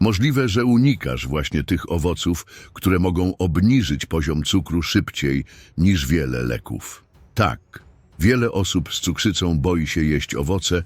Możliwe, że unikasz właśnie tych owoców, które mogą obniżyć poziom cukru szybciej niż wiele leków. Tak, wiele osób z cukrzycą boi się jeść owoce,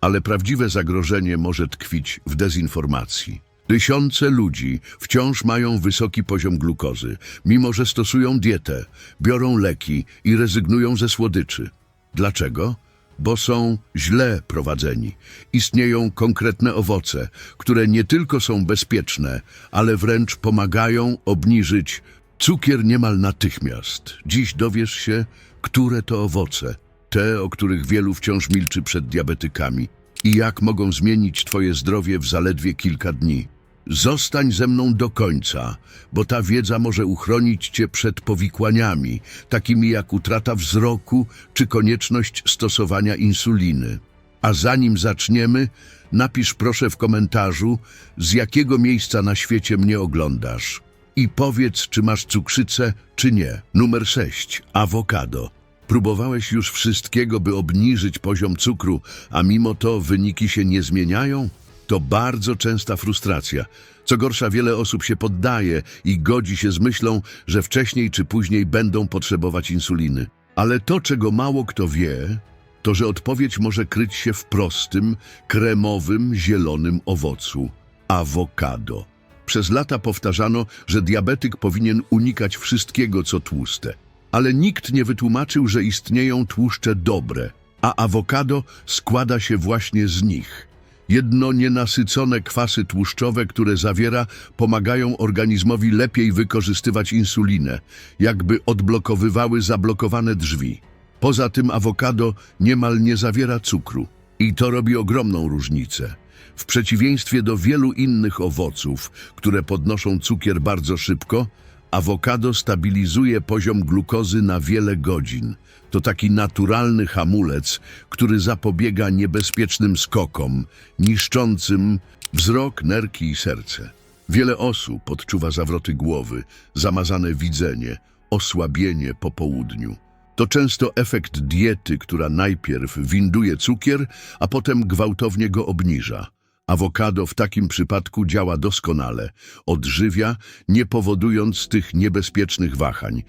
ale prawdziwe zagrożenie może tkwić w dezinformacji. Tysiące ludzi wciąż mają wysoki poziom glukozy, mimo że stosują dietę, biorą leki i rezygnują ze słodyczy. Dlaczego? Bo są źle prowadzeni. Istnieją konkretne owoce, które nie tylko są bezpieczne, ale wręcz pomagają obniżyć cukier niemal natychmiast. Dziś dowiesz się, które to owoce, te, o których wielu wciąż milczy przed diabetykami i jak mogą zmienić Twoje zdrowie w zaledwie kilka dni. Zostań ze mną do końca, bo ta wiedza może uchronić Cię przed powikłaniami, takimi jak utrata wzroku czy konieczność stosowania insuliny. A zanim zaczniemy, napisz proszę w komentarzu, z jakiego miejsca na świecie mnie oglądasz. I powiedz, czy masz cukrzycę, czy nie. Numer 6. Awokado. Próbowałeś już wszystkiego, by obniżyć poziom cukru, a mimo to wyniki się nie zmieniają? To bardzo częsta frustracja. Co gorsza, wiele osób się poddaje i godzi się z myślą, że wcześniej czy później będą potrzebować insuliny. Ale to, czego mało kto wie, to że odpowiedź może kryć się w prostym, kremowym, zielonym owocu awokado. Przez lata powtarzano, że diabetyk powinien unikać wszystkiego, co tłuste. Ale nikt nie wytłumaczył, że istnieją tłuszcze dobre, a awokado składa się właśnie z nich. Jedno nienasycone kwasy tłuszczowe, które zawiera, pomagają organizmowi lepiej wykorzystywać insulinę, jakby odblokowywały zablokowane drzwi. Poza tym awokado niemal nie zawiera cukru i to robi ogromną różnicę. W przeciwieństwie do wielu innych owoców, które podnoszą cukier bardzo szybko, awokado stabilizuje poziom glukozy na wiele godzin. To taki naturalny hamulec, który zapobiega niebezpiecznym skokom, niszczącym wzrok, nerki i serce. Wiele osób odczuwa zawroty głowy, zamazane widzenie, osłabienie po południu. To często efekt diety, która najpierw winduje cukier, a potem gwałtownie go obniża. Awokado w takim przypadku działa doskonale, odżywia, nie powodując tych niebezpiecznych wahań.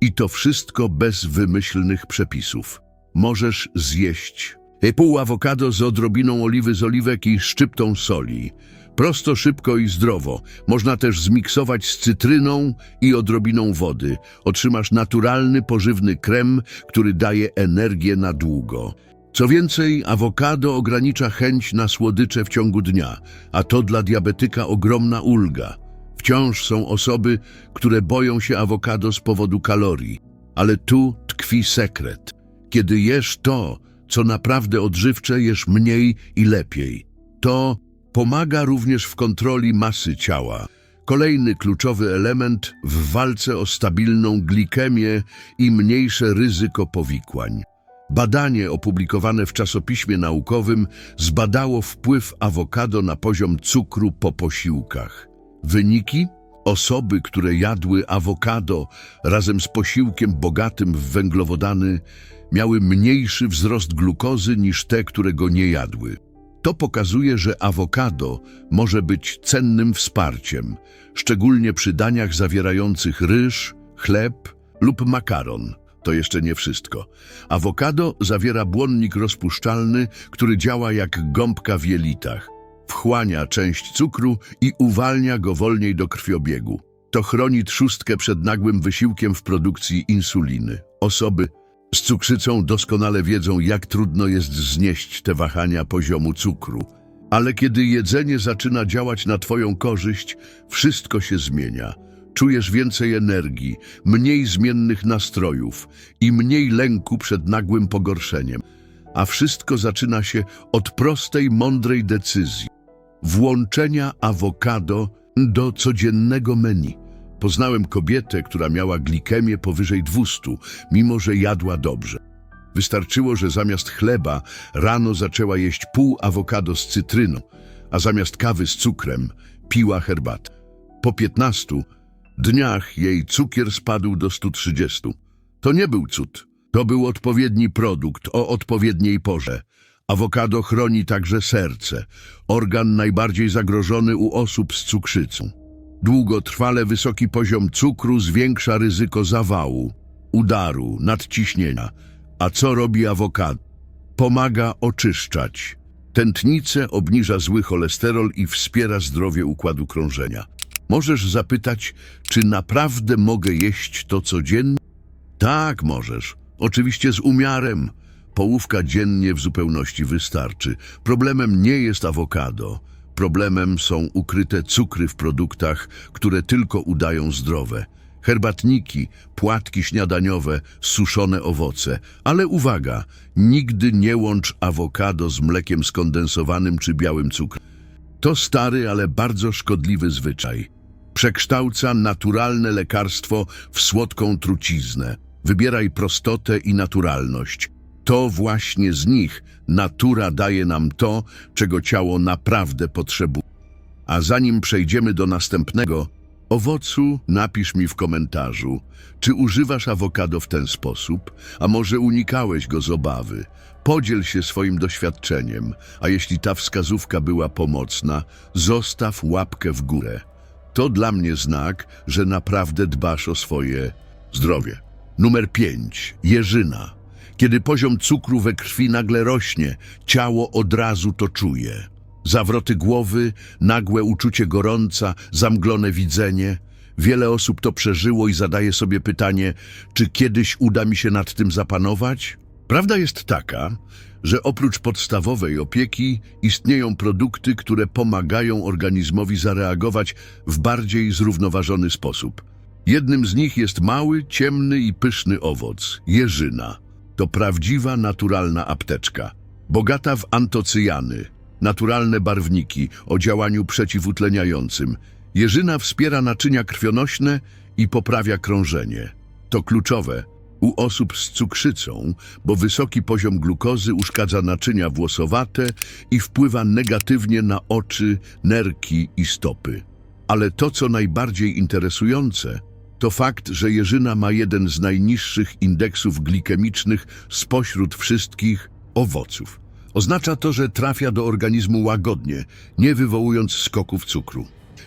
I to wszystko bez wymyślnych przepisów. Możesz zjeść pół awokado z odrobiną oliwy z oliwek i szczyptą soli. Prosto, szybko i zdrowo. Można też zmiksować z cytryną i odrobiną wody. Otrzymasz naturalny, pożywny krem, który daje energię na długo. Co więcej, awokado ogranicza chęć na słodycze w ciągu dnia, a to dla diabetyka ogromna ulga. Wciąż są osoby, które boją się awokado z powodu kalorii, ale tu tkwi sekret. Kiedy jesz to, co naprawdę odżywcze, jesz mniej i lepiej. To pomaga również w kontroli masy ciała. Kolejny kluczowy element w walce o stabilną glikemię i mniejsze ryzyko powikłań. Badanie opublikowane w czasopiśmie naukowym zbadało wpływ awokado na poziom cukru po posiłkach. Wyniki? Osoby, które jadły awokado razem z posiłkiem bogatym w węglowodany, miały mniejszy wzrost glukozy niż te, które go nie jadły. To pokazuje, że awokado może być cennym wsparciem, szczególnie przy daniach zawierających ryż, chleb lub makaron. To jeszcze nie wszystko. Awokado zawiera błonnik rozpuszczalny, który działa jak gąbka w jelitach. Wchłania część cukru i uwalnia go wolniej do krwiobiegu. To chroni trzustkę przed nagłym wysiłkiem w produkcji insuliny. Osoby z cukrzycą doskonale wiedzą, jak trudno jest znieść te wahania poziomu cukru. Ale kiedy jedzenie zaczyna działać na Twoją korzyść, wszystko się zmienia. Czujesz więcej energii, mniej zmiennych nastrojów i mniej lęku przed nagłym pogorszeniem. A wszystko zaczyna się od prostej, mądrej decyzji włączenia awokado do codziennego menu. Poznałem kobietę, która miała glikemię powyżej 200, mimo że jadła dobrze. Wystarczyło, że zamiast chleba rano zaczęła jeść pół awokado z cytryną, a zamiast kawy z cukrem piła herbatę. Po 15 dniach jej cukier spadł do 130. To nie był cud. To był odpowiedni produkt o odpowiedniej porze. Awokado chroni także serce, organ najbardziej zagrożony u osób z cukrzycą. Długotrwale wysoki poziom cukru zwiększa ryzyko zawału, udaru, nadciśnienia. A co robi awokado? Pomaga oczyszczać. Tętnicę obniża zły cholesterol i wspiera zdrowie układu krążenia. Możesz zapytać, czy naprawdę mogę jeść to codziennie? Tak, możesz. Oczywiście z umiarem. Połówka dziennie w zupełności wystarczy. Problemem nie jest awokado. Problemem są ukryte cukry w produktach, które tylko udają zdrowe. Herbatniki, płatki śniadaniowe, suszone owoce. Ale uwaga, nigdy nie łącz awokado z mlekiem skondensowanym czy białym cukrem. To stary, ale bardzo szkodliwy zwyczaj. Przekształca naturalne lekarstwo w słodką truciznę. Wybieraj prostotę i naturalność. To właśnie z nich natura daje nam to, czego ciało naprawdę potrzebuje. A zanim przejdziemy do następnego owocu, napisz mi w komentarzu, czy używasz awokado w ten sposób, a może unikałeś go z obawy. Podziel się swoim doświadczeniem, a jeśli ta wskazówka była pomocna, zostaw łapkę w górę. To dla mnie znak, że naprawdę dbasz o swoje zdrowie. Numer 5. Jeżyna. Kiedy poziom cukru we krwi nagle rośnie, ciało od razu to czuje. Zawroty głowy, nagłe uczucie gorąca, zamglone widzenie. Wiele osób to przeżyło i zadaje sobie pytanie, czy kiedyś uda mi się nad tym zapanować? Prawda jest taka, że oprócz podstawowej opieki istnieją produkty, które pomagają organizmowi zareagować w bardziej zrównoważony sposób. Jednym z nich jest mały, ciemny i pyszny owoc jeżyna. To prawdziwa, naturalna apteczka. Bogata w antocyjany, naturalne barwniki o działaniu przeciwutleniającym. Jeżyna wspiera naczynia krwionośne i poprawia krążenie. To kluczowe u osób z cukrzycą, bo wysoki poziom glukozy uszkadza naczynia włosowate i wpływa negatywnie na oczy, nerki i stopy. Ale to, co najbardziej interesujące, to fakt, że jeżyna ma jeden z najniższych indeksów glikemicznych spośród wszystkich owoców. Oznacza to, że trafia do organizmu łagodnie, nie wywołując skoków cukru.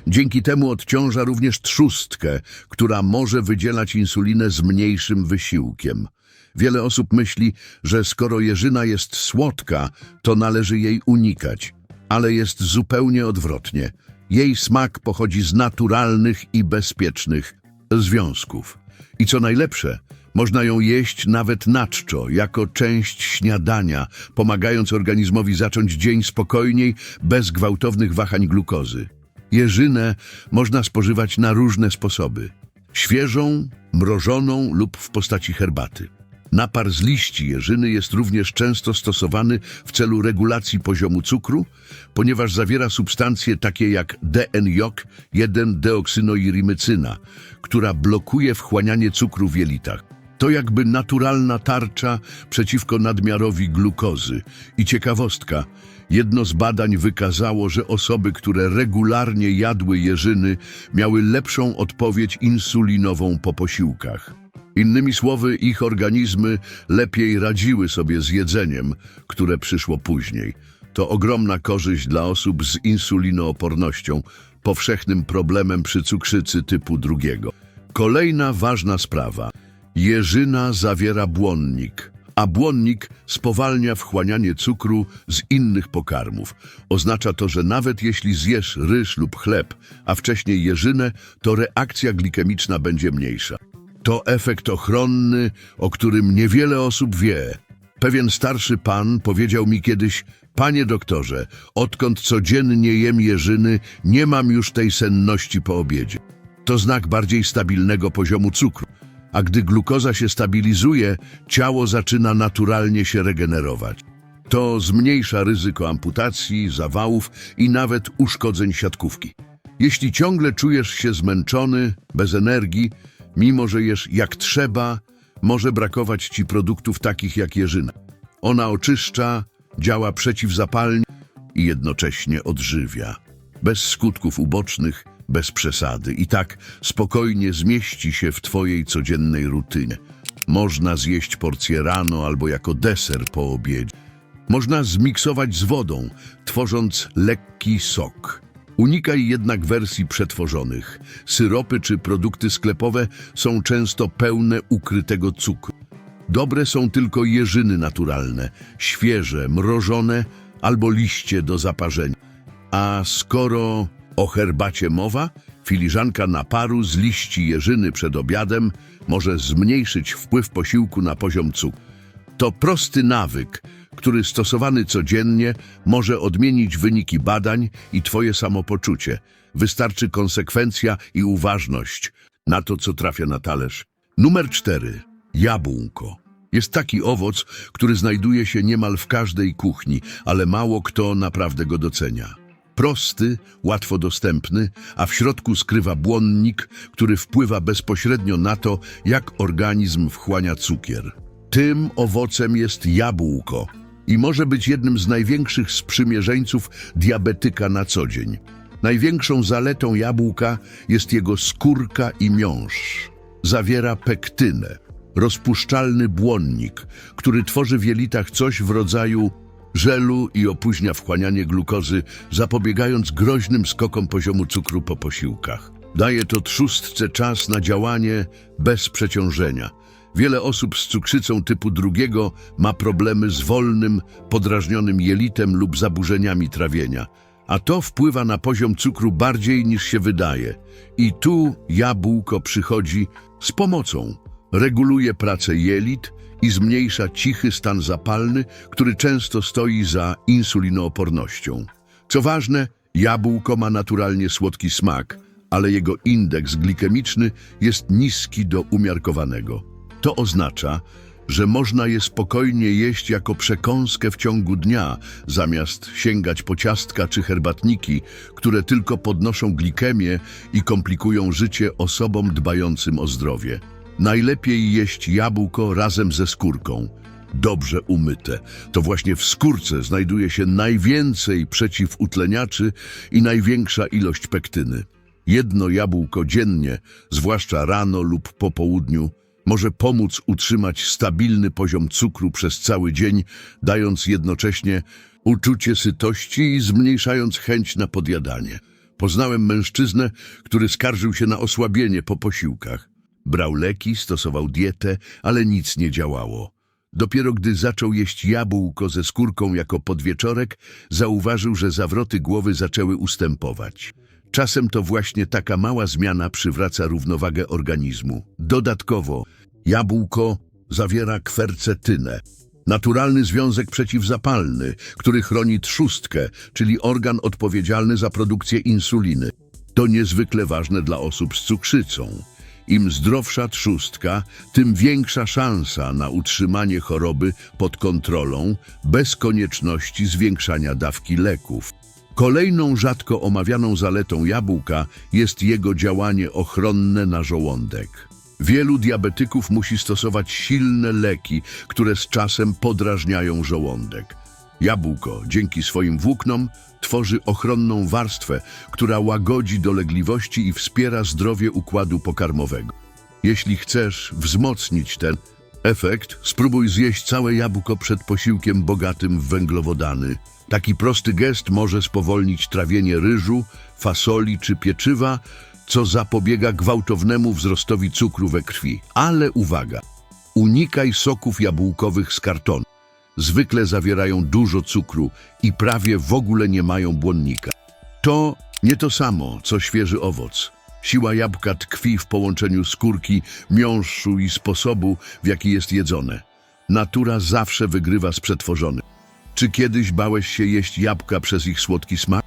Dzięki temu odciąża również trzustkę, która może wydzielać insulinę z mniejszym wysiłkiem. Wiele osób myśli, że skoro jeżyna jest słodka, to należy jej unikać, ale jest zupełnie odwrotnie. Jej smak pochodzi z naturalnych i bezpiecznych związków. I co najlepsze, można ją jeść nawet na czczo, jako część śniadania, pomagając organizmowi zacząć dzień spokojniej, bez gwałtownych wahań glukozy. Jeżynę można spożywać na różne sposoby. Świeżą, mrożoną lub w postaci herbaty. Napar z liści jeżyny jest również często stosowany w celu regulacji poziomu cukru, ponieważ zawiera substancje takie jak DNJ-1-deoksynoirimycyna, która blokuje wchłanianie cukru w jelitach. To jakby naturalna tarcza przeciwko nadmiarowi glukozy. I ciekawostka, jedno z badań wykazało, że osoby, które regularnie jadły jeżyny, miały lepszą odpowiedź insulinową po posiłkach. Innymi słowy, ich organizmy lepiej radziły sobie z jedzeniem, które przyszło później. To ogromna korzyść dla osób z insulinoopornością, powszechnym problemem przy cukrzycy typu drugiego. Kolejna ważna sprawa. Jeżyna zawiera błonnik, a błonnik spowalnia wchłanianie cukru z innych pokarmów. Oznacza to, że nawet jeśli zjesz ryż lub chleb, a wcześniej jeżynę, to reakcja glikemiczna będzie mniejsza. To efekt ochronny, o którym niewiele osób wie. Pewien starszy pan powiedział mi kiedyś, panie doktorze, odkąd codziennie jem jeżyny, nie mam już tej senności po obiedzie. To znak bardziej stabilnego poziomu cukru. A gdy glukoza się stabilizuje, ciało zaczyna naturalnie się regenerować. To zmniejsza ryzyko amputacji, zawałów i nawet uszkodzeń siatkówki. Jeśli ciągle czujesz się zmęczony, bez energii, mimo że jesz jak trzeba, może brakować ci produktów takich jak jeżyna. Ona oczyszcza, działa przeciwzapalnie i jednocześnie odżywia. Bez skutków ubocznych, bez przesady. I tak spokojnie zmieści się w twojej codziennej rutynie. Można zjeść porcję rano albo jako deser po obiedzie. Można zmiksować z wodą, tworząc lekki sok. Unikaj jednak wersji przetworzonych. Syropy czy produkty sklepowe są często pełne ukrytego cukru. Dobre są tylko jeżyny naturalne, świeże, mrożone albo liście do zaparzenia. A skoro o herbacie mowa, filiżanka naparu z liści jeżyny przed obiadem może zmniejszyć wpływ posiłku na poziom cukru. To prosty nawyk, który stosowany codziennie może odmienić wyniki badań i Twoje samopoczucie. Wystarczy konsekwencja i uważność na to, co trafia na talerz. Numer cztery. Jabłko. Jest taki owoc, który znajduje się niemal w każdej kuchni, ale mało kto naprawdę go docenia. Prosty, łatwo dostępny, a w środku skrywa błonnik, który wpływa bezpośrednio na to, jak organizm wchłania cukier. Tym owocem jest jabłko i może być jednym z największych sprzymierzeńców diabetyka na co dzień. Największą zaletą jabłka jest jego skórka i miąższ. Zawiera pektynę, rozpuszczalny błonnik, który tworzy w jelitach coś w rodzaju żelu i opóźnia wchłanianie glukozy, zapobiegając groźnym skokom poziomu cukru po posiłkach. Daje to trzustce czas na działanie bez przeciążenia. Wiele osób z cukrzycą typu drugiego ma problemy z wolnym, podrażnionym jelitem lub zaburzeniami trawienia, a to wpływa na poziom cukru bardziej niż się wydaje. I tu jabłko przychodzi z pomocą. Reguluje pracę jelit i zmniejsza cichy stan zapalny, który często stoi za insulinoopornością. Co ważne, jabłko ma naturalnie słodki smak, ale jego indeks glikemiczny jest niski do umiarkowanego. To oznacza, że można je spokojnie jeść jako przekąskę w ciągu dnia, zamiast sięgać po ciastka czy herbatniki, które tylko podnoszą glikemię i komplikują życie osobom dbającym o zdrowie. Najlepiej jeść jabłko razem ze skórką. Dobrze umyte. To właśnie w skórce znajduje się najwięcej przeciwutleniaczy i największa ilość pektyny. Jedno jabłko dziennie, zwłaszcza rano lub po południu, może pomóc utrzymać stabilny poziom cukru przez cały dzień, dając jednocześnie uczucie sytości i zmniejszając chęć na podjadanie. Poznałem mężczyznę, który skarżył się na osłabienie po posiłkach. Brał leki, stosował dietę, ale nic nie działało. Dopiero gdy zaczął jeść jabłko ze skórką jako podwieczorek, zauważył, że zawroty głowy zaczęły ustępować. Czasem to właśnie taka mała zmiana przywraca równowagę organizmu. Dodatkowo, jabłko zawiera kwercetynę, naturalny związek przeciwzapalny, który chroni trzustkę, czyli organ odpowiedzialny za produkcję insuliny. To niezwykle ważne dla osób z cukrzycą. Im zdrowsza trzustka, tym większa szansa na utrzymanie choroby pod kontrolą bez konieczności zwiększania dawki leków. Kolejną rzadko omawianą zaletą jabłka jest jego działanie ochronne na żołądek. Wielu diabetyków musi stosować silne leki, które z czasem podrażniają żołądek. Jabłko, dzięki swoim włóknom, tworzy ochronną warstwę, która łagodzi dolegliwości i wspiera zdrowie układu pokarmowego. Jeśli chcesz wzmocnić ten efekt, spróbuj zjeść całe jabłko przed posiłkiem bogatym w węglowodany. Taki prosty gest może spowolnić trawienie ryżu, fasoli czy pieczywa, co zapobiega gwałtownemu wzrostowi cukru we krwi. Ale uwaga! Unikaj soków jabłkowych z kartonu. Zwykle zawierają dużo cukru i prawie w ogóle nie mają błonnika. To nie to samo, co świeży owoc. Siła jabłka tkwi w połączeniu skórki, miąższu i sposobu, w jaki jest jedzone. Natura zawsze wygrywa z przetworzonym. Czy kiedyś bałeś się jeść jabłka przez ich słodki smak?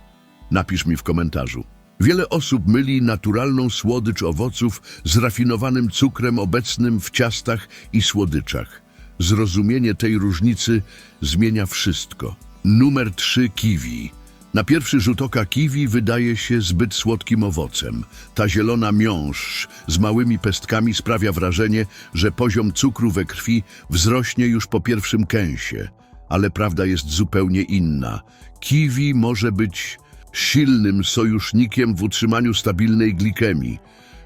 Napisz mi w komentarzu. Wiele osób myli naturalną słodycz owoców z rafinowanym cukrem obecnym w ciastach i słodyczach. Zrozumienie tej różnicy zmienia wszystko. Numer 3 kiwi. Na pierwszy rzut oka kiwi wydaje się zbyt słodkim owocem. Ta zielona miąższ z małymi pestkami sprawia wrażenie, że poziom cukru we krwi wzrośnie już po pierwszym kęsie. Ale prawda jest zupełnie inna. Kiwi może być silnym sojusznikiem w utrzymaniu stabilnej glikemii.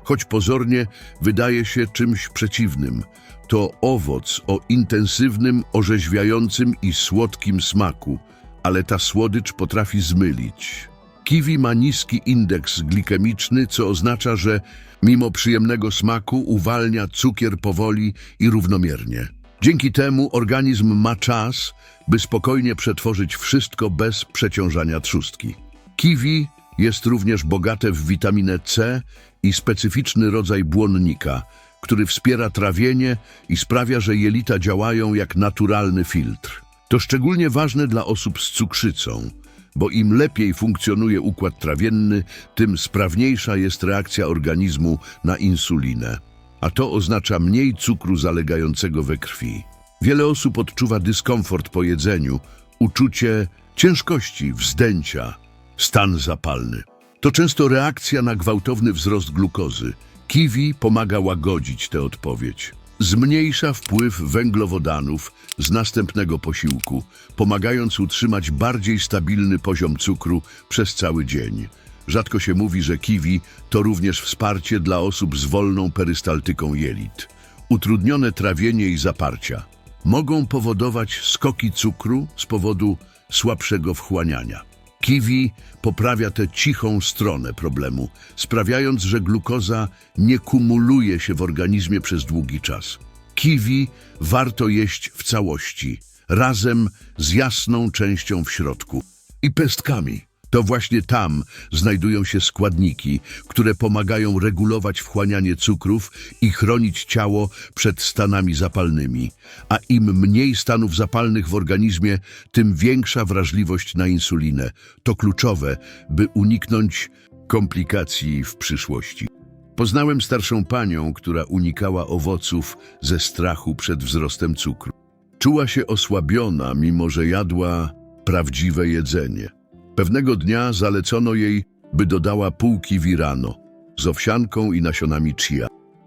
choć pozornie wydaje się czymś przeciwnym. To owoc o intensywnym, orzeźwiającym i słodkim smaku, ale ta słodycz potrafi zmylić. Kiwi ma niski indeks glikemiczny, co oznacza, że mimo przyjemnego smaku uwalnia cukier powoli i równomiernie. Dzięki temu organizm ma czas, by spokojnie przetworzyć wszystko bez przeciążania trzustki. Kiwi jest również bogate w witaminę C i specyficzny rodzaj błonnika, który wspiera trawienie i sprawia, że jelita działają jak naturalny filtr. To szczególnie ważne dla osób z cukrzycą, bo im lepiej funkcjonuje układ trawienny, tym sprawniejsza jest reakcja organizmu na insulinę, a to oznacza mniej cukru zalegającego we krwi. Wiele osób odczuwa dyskomfort po jedzeniu, uczucie ciężkości, wzdęcia, stan zapalny. To często reakcja na gwałtowny wzrost glukozy. Kiwi pomaga łagodzić tę odpowiedź. Zmniejsza wpływ węglowodanów z następnego posiłku, pomagając utrzymać bardziej stabilny poziom cukru przez cały dzień. Rzadko się mówi, że kiwi to również wsparcie dla osób z wolną perystaltyką jelit. Utrudnione trawienie i zaparcia mogą powodować skoki cukru z powodu słabszego wchłaniania. Kiwi poprawia tę cichą stronę problemu, sprawiając, że glukoza nie kumuluje się w organizmie przez długi czas. Kiwi warto jeść w całości, razem z jasną częścią w środku i pestkami. To właśnie tam znajdują się składniki, które pomagają regulować wchłanianie cukrów i chronić ciało przed stanami zapalnymi. A im mniej stanów zapalnych w organizmie, tym większa wrażliwość na insulinę. To kluczowe, by uniknąć komplikacji w przyszłości. Poznałem starszą panią, która unikała owoców ze strachu przed wzrostem cukru. Czuła się osłabiona, mimo że jadła prawdziwe jedzenie. Pewnego dnia zalecono jej, by dodała pół kiwi rano z owsianką i nasionami chia.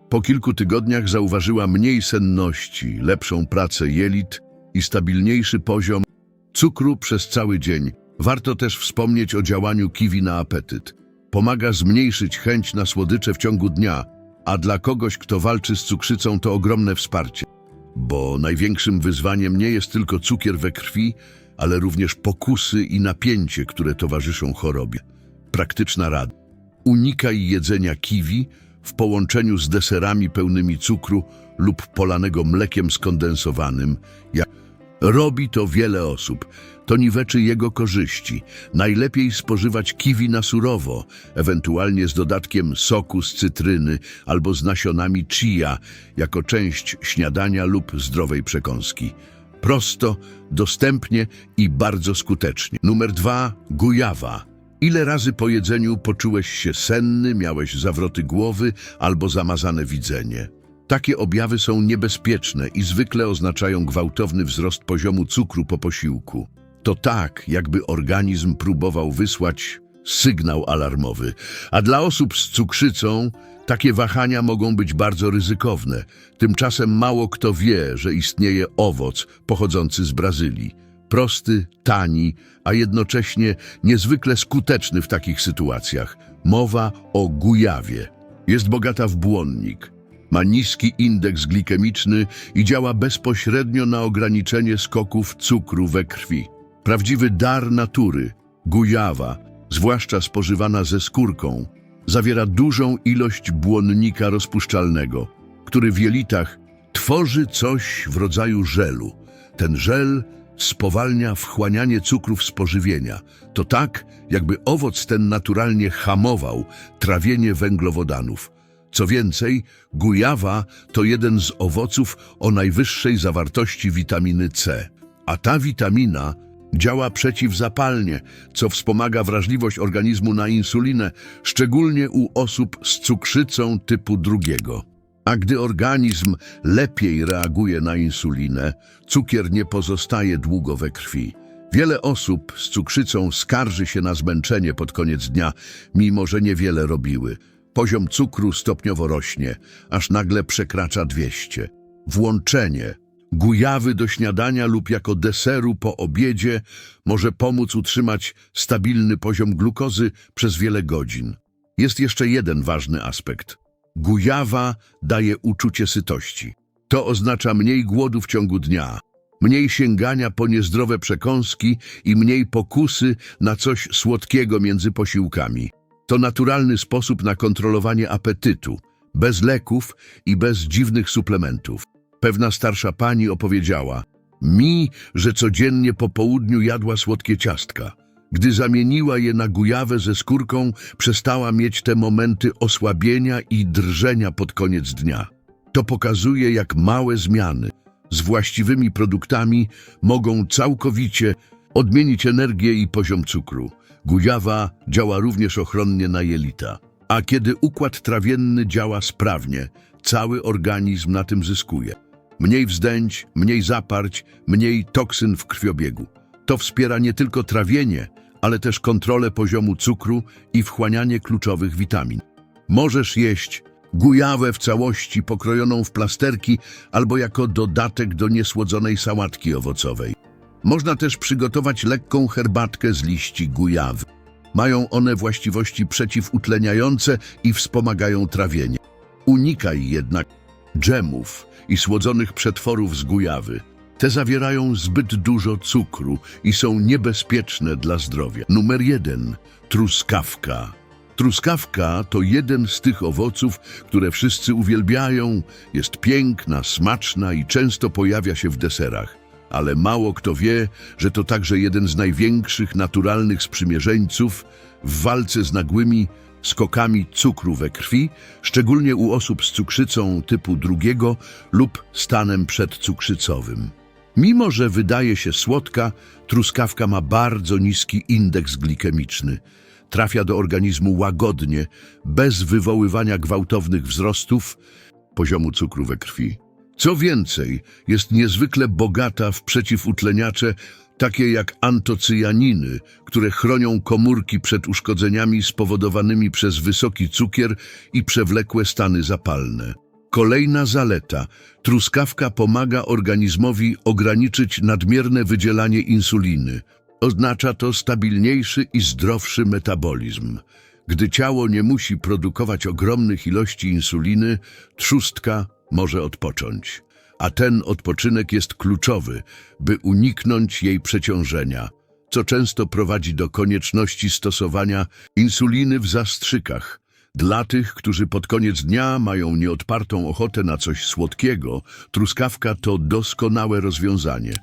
Po kilku tygodniach zauważyła mniej senności, lepszą pracę jelit i stabilniejszy poziom cukru przez cały dzień. Warto też wspomnieć o działaniu kiwi na apetyt. Pomaga zmniejszyć chęć na słodycze w ciągu dnia, a dla kogoś, kto walczy z cukrzycą, to ogromne wsparcie. Bo największym wyzwaniem nie jest tylko cukier we krwi, ale również pokusy i napięcie, które towarzyszą chorobie. Praktyczna rada. Unikaj jedzenia kiwi w połączeniu z deserami pełnymi cukru lub polanego mlekiem skondensowanym. Jak robi to wiele osób, to niweczy jego korzyści. Najlepiej spożywać kiwi na surowo, ewentualnie z dodatkiem soku z cytryny albo z nasionami chia, jako część śniadania lub zdrowej przekąski. Prosto, dostępnie i bardzo skutecznie. Numer dwa, gujawa. Ile razy po jedzeniu poczułeś się senny, miałeś zawroty głowy albo zamazane widzenie? Takie objawy są niebezpieczne i zwykle oznaczają gwałtowny wzrost poziomu cukru po posiłku. To tak, jakby organizm próbował wysłać sygnał alarmowy, a dla osób z cukrzycą takie wahania mogą być bardzo ryzykowne. Tymczasem mało kto wie, że istnieje owoc pochodzący z Brazylii. Prosty, tani, a jednocześnie niezwykle skuteczny w takich sytuacjach. Mowa o gujawie. Jest bogata w błonnik. Ma niski indeks glikemiczny i działa bezpośrednio na ograniczenie skoków cukru we krwi. Prawdziwy dar natury, gujawa, zwłaszcza spożywana ze skórką, zawiera dużą ilość błonnika rozpuszczalnego, który w jelitach tworzy coś w rodzaju żelu. Ten żel spowalnia wchłanianie cukrów z pożywienia. To tak, jakby owoc ten naturalnie hamował trawienie węglowodanów. Co więcej, gujawa to jeden z owoców o najwyższej zawartości witaminy C, a ta witamina działa przeciwzapalnie, co wspomaga wrażliwość organizmu na insulinę, szczególnie u osób z cukrzycą typu drugiego. A gdy organizm lepiej reaguje na insulinę, cukier nie pozostaje długo we krwi. Wiele osób z cukrzycą skarży się na zmęczenie pod koniec dnia, mimo że niewiele robiły. Poziom cukru stopniowo rośnie, aż nagle przekracza 200. Włączenie gujawy do śniadania lub jako deseru po obiedzie może pomóc utrzymać stabilny poziom glukozy przez wiele godzin. Jest jeszcze jeden ważny aspekt. Gujawa daje uczucie sytości. To oznacza mniej głodu w ciągu dnia, mniej sięgania po niezdrowe przekąski i mniej pokusy na coś słodkiego między posiłkami. To naturalny sposób na kontrolowanie apetytu, bez leków i bez dziwnych suplementów. Pewna starsza pani opowiedziała mi, że codziennie po południu jadła słodkie ciastka. Gdy zamieniła je na gujawę ze skórką, przestała mieć te momenty osłabienia i drżenia pod koniec dnia. To pokazuje, jak małe zmiany z właściwymi produktami mogą całkowicie odmienić energię i poziom cukru. Gujawa działa również ochronnie na jelita. A kiedy układ trawienny działa sprawnie, cały organizm na tym zyskuje. Mniej wzdęć, mniej zaparć, mniej toksyn w krwiobiegu. To wspiera nie tylko trawienie, ale też kontrolę poziomu cukru i wchłanianie kluczowych witamin. Możesz jeść gujawę w całości pokrojoną w plasterki albo jako dodatek do niesłodzonej sałatki owocowej. Można też przygotować lekką herbatkę z liści gujawy. Mają one właściwości przeciwutleniające i wspomagają trawienie. Unikaj jednak dżemów i słodzonych przetworów z gujawy. Te zawierają zbyt dużo cukru i są niebezpieczne dla zdrowia. Numer jeden. Truskawka. Truskawka to jeden z tych owoców, które wszyscy uwielbiają. Jest piękna, smaczna i często pojawia się w deserach. Ale mało kto wie, że to także jeden z największych naturalnych sprzymierzeńców w walce z nagłymi skokami cukru we krwi, szczególnie u osób z cukrzycą typu drugiego lub stanem przedcukrzycowym. Mimo, że wydaje się słodka, truskawka ma bardzo niski indeks glikemiczny. Trafia do organizmu łagodnie, bez wywoływania gwałtownych wzrostów poziomu cukru we krwi. Co więcej, jest niezwykle bogata w przeciwutleniacze, takie jak antocyjaniny, które chronią komórki przed uszkodzeniami spowodowanymi przez wysoki cukier i przewlekłe stany zapalne. Kolejna zaleta. Truskawka pomaga organizmowi ograniczyć nadmierne wydzielanie insuliny. Oznacza to stabilniejszy i zdrowszy metabolizm. Gdy ciało nie musi produkować ogromnych ilości insuliny, trzustka może odpocząć. A ten odpoczynek jest kluczowy, by uniknąć jej przeciążenia, co często prowadzi do konieczności stosowania insuliny w zastrzykach. Dla tych, którzy pod koniec dnia mają nieodpartą ochotę na coś słodkiego, truskawka to doskonałe rozwiązanie.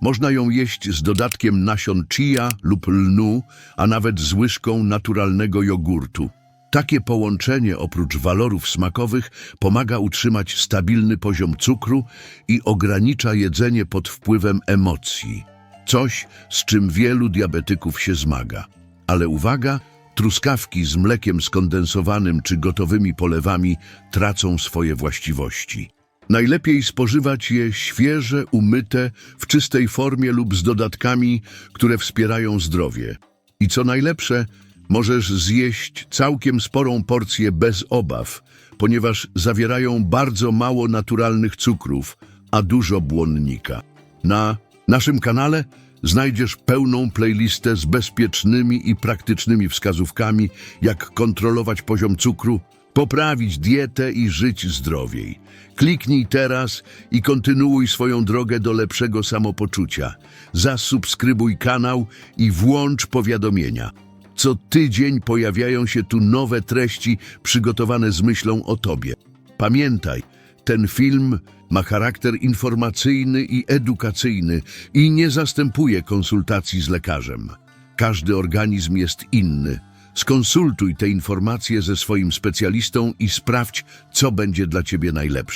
Można ją jeść z dodatkiem nasion chia lub lnu, a nawet z łyżką naturalnego jogurtu. Takie połączenie oprócz walorów smakowych pomaga utrzymać stabilny poziom cukru i ogranicza jedzenie pod wpływem emocji. Coś, z czym wielu diabetyków się zmaga. Ale uwaga, truskawki z mlekiem skondensowanym czy gotowymi polewami tracą swoje właściwości. Najlepiej spożywać je świeże, umyte, w czystej formie lub z dodatkami, które wspierają zdrowie. I co najlepsze, możesz zjeść całkiem sporą porcję bez obaw, ponieważ zawierają bardzo mało naturalnych cukrów, a dużo błonnika. Na naszym kanale znajdziesz pełną playlistę z bezpiecznymi i praktycznymi wskazówkami, jak kontrolować poziom cukru, poprawić dietę i żyć zdrowiej. Kliknij teraz i kontynuuj swoją drogę do lepszego samopoczucia. Zasubskrybuj kanał i włącz powiadomienia. Co tydzień pojawiają się tu nowe treści przygotowane z myślą o Tobie. Pamiętaj, ten film ma charakter informacyjny i edukacyjny i nie zastępuje konsultacji z lekarzem. Każdy organizm jest inny. Skonsultuj te informacje ze swoim specjalistą i sprawdź, co będzie dla Ciebie najlepsze.